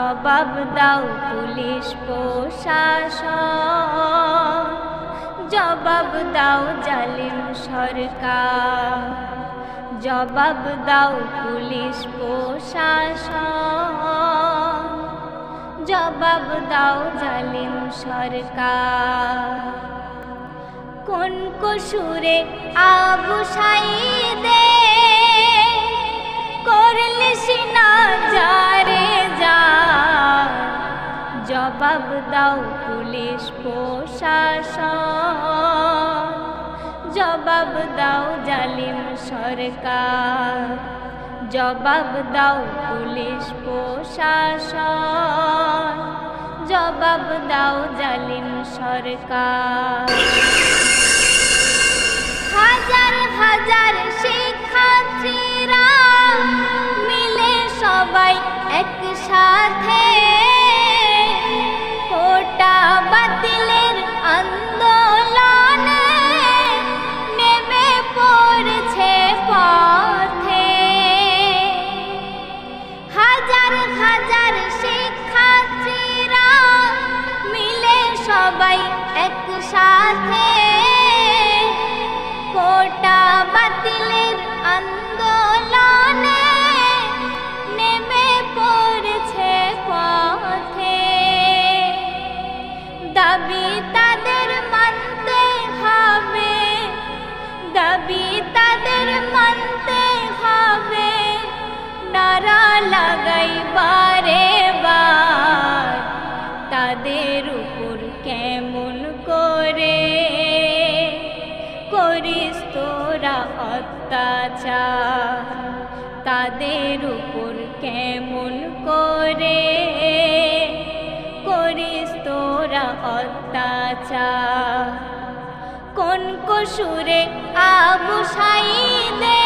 জবাব দাও পুলিশ প্রশাসন। জবাব দাও জালিম সরকার। জবাব দাও পুলিশ প্রশাসন। জবাব দাও জালিম সরকার। কোন কসুরে আবু সাইদে করলে সিনা যারে জবাব দাও পুলিশ প্রশাসন। জবাব দাও জালিম সরকার। জবাব দাও পুলিশ প্রশাসন। জবাব দাও জালিম সরকার। হাজার হাজার শিক্ষার্থীরা কোটা বাতিলের আন্দোলনে। অত্যাচার। তাদের উপর কেমন করে করিস তোরা অত্যাচার? কোন কসুরে আবু সাইদে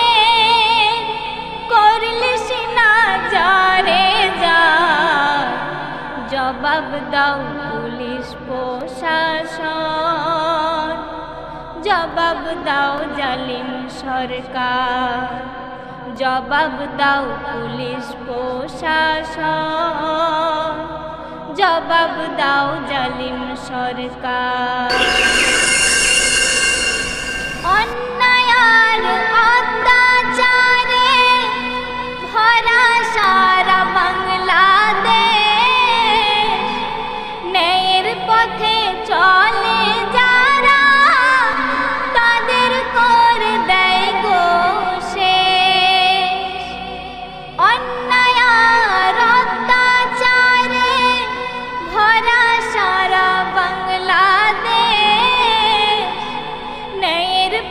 করলে সিনা যারে যা জবাব দাও পুলিশ প্রশাসন। জবাব দাও জালিম সরকার। জবাব দাও পুলিশ প্রশাসন। জবাব দাও জালিম সরকার। অন্যায়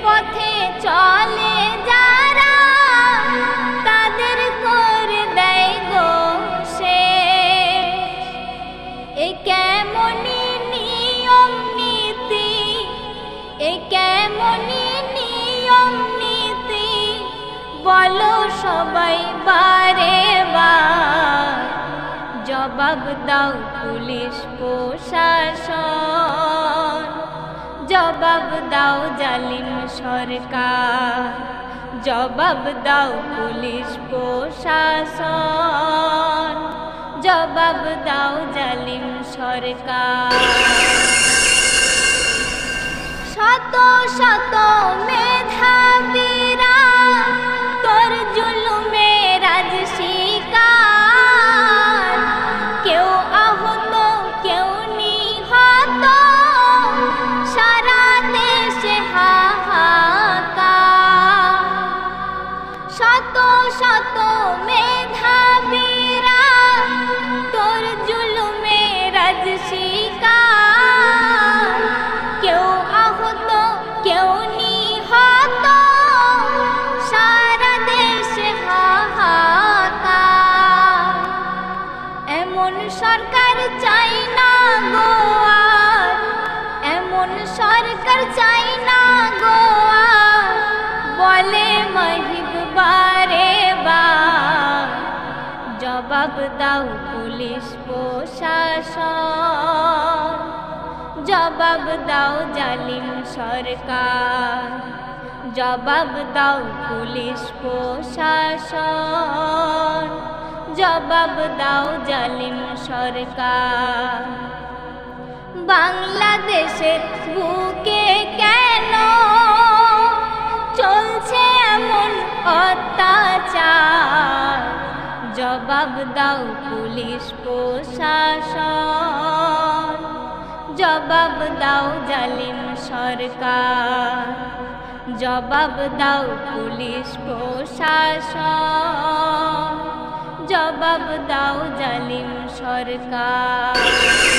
পথে চলে যারা, তাদের করে দেয় গো। এ কেমনই নিয়ম নীতি, এ কেমনই নিয়ম নীতি, বলো সবাই বার জবাব দাও পুলিশ প্রশাসন জবাব দাও জালিম সরকার। জবাব দাও পুলিশ প্রশাসন। জবাব দাও জালিম সরকার। শত শত সরকার চাই না গো আর বলে মহিব বারে বার জবাব দাও পুলিশ প্রশাসন। জবাব দাও জালিম সরকার। জবাব দাও পুলিশ প্রশাসন। জবাব দাও জালিম সরকার। বাংলাদেশের বুকে কেন? চলছে এমন অত্যাচার। জবাব দাও পুলিশ প্রশাসন। জবাব দাও জালিম সরকার। জবাব দাও পুলিশ প্রশাসন। জবাব দাও জালিম সরকার।